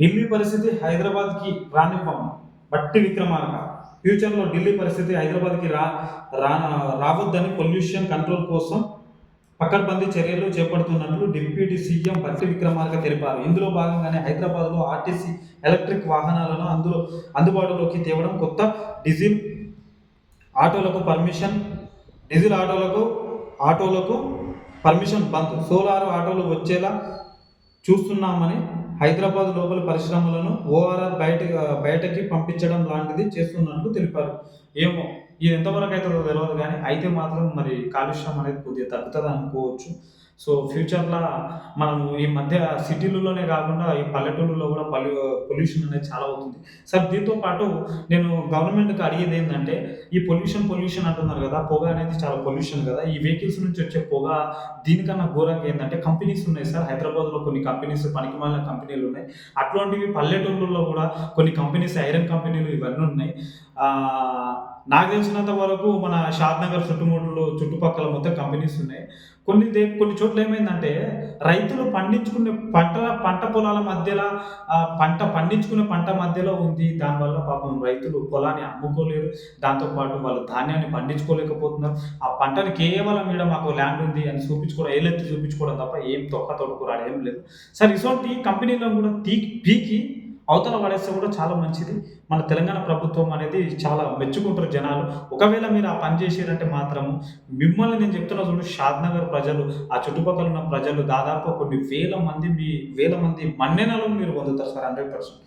ఢిల్లీ పరిస్థితి హైదరాబాద్కి రానివ్వం. బట్టి విక్రమార్క. ఫ్యూచర్లో ఢిల్లీ పరిస్థితి హైదరాబాద్కి రా రా రావద్దని పొల్యూషన్ కంట్రోల్ కోసం పకడ్బందీ చర్యలు చేపడుతున్నట్లు డిప్యూటీ సీఎం బట్టి విక్రమార్క తెలిపారు. ఇందులో భాగంగానే హైదరాబాద్లో ఆర్టీసీ ఎలక్ట్రిక్ వాహనాలను అందులో అందుబాటులోకి తేవడం కొత్త డీజిల్ ఆటోలకు పర్మిషన్ డీజిల్ ఆటోలకు ఆటోలకు పర్మిషన్ బంద్. సోలార్ ఆటోలు వచ్చేలా చూస్తున్నామని హైదరాబాద్ లోపల పరిశ్రమలను ఓఆర్ఆర్ బయట బయటకి పంపించడం లాంటిది చేస్తున్నట్లు తెలిపారు. ఏమో ఇది ఎంతవరకు అవుతుందో తెలియదు కానీ అయితే మాత్రం మరి కాలుష్యం అనేది కొద్దిగా తగ్గుతుంది అనుకోవచ్చు. సో ఫ్యూచర్లో మనము ఈ మధ్య సిటీలలోనే కాకుండా ఈ పల్లెటూళ్ళలో కూడా పలు పొల్యూషన్ అనేది చాలా అవుతుంది. సార్ దీంతో పాటు నేను గవర్నమెంట్కి అడిగేది ఏంటంటే ఈ పొల్యూషన్ పొల్యూషన్ అంటున్నారు కదా పొగ అనేది చాలా పొల్యూషన్ కదా ఈ వెహికల్స్ నుంచి వచ్చే పొగ దీనికన్నా ఘోరంగా ఏంటంటే కంపెనీస్ ఉన్నాయి సార్. హైదరాబాద్లో కొన్ని కంపెనీస్ పనికి మాలిన కంపెనీలు ఉన్నాయి. అట్లాంటివి పల్లెటూళ్ళలో కూడా కొన్ని కంపెనీస్ ఐరన్ కంపెనీలు ఇవన్నీ ఉన్నాయి. నాకు తెలిసినంత వరకు మన షాద్ నగర్ చుట్టుముట్లు చుట్టుపక్కల మొత్తం కంపెనీస్ ఉన్నాయి. కొన్ని దే కొన్ని చోట్ల ఏమైందంటే రైతులు పండించుకునే పంట పంట పొలాల మధ్యలో పంట పండించుకునే పంట మధ్యలో ఉంది. దానివల్ల పాపం రైతులు పొలాన్ని అమ్ముకోలేరు. దాంతోపాటు వాళ్ళు ధాన్యాన్ని పండించుకోలేకపోతున్నారు. ఆ పంటని కేవలం ఇక్కడ మాకు ల్యాండ్ ఉంది అని చూపించుకోవడం ఏలెత్తి చూపించుకోవడం తప్ప ఏం తొక్క తొడుకురాడు ఏం లేదు. సార్ ఇటువంటి కంపెనీలో కూడా తీ పీకి అవతల పడేస్తే కూడా చాలా మంచిది. మన తెలంగాణ ప్రభుత్వం అనేది చాలా మెచ్చుకుంటారు జనాలు. ఒకవేళ మీరు ఆ పని చేసారంటే మాత్రము మిమ్మల్ని నేను చెప్తున్నా చూడు షాద్ నగర్ ప్రజలు ఆ చుట్టుపక్కల ఉన్న ప్రజలు దాదాపు కొన్ని వేల మంది మీ వేల మంది మన్నెనలు మీరు పొందుతారు సార్ హండ్రెడ్ పర్సెంట్.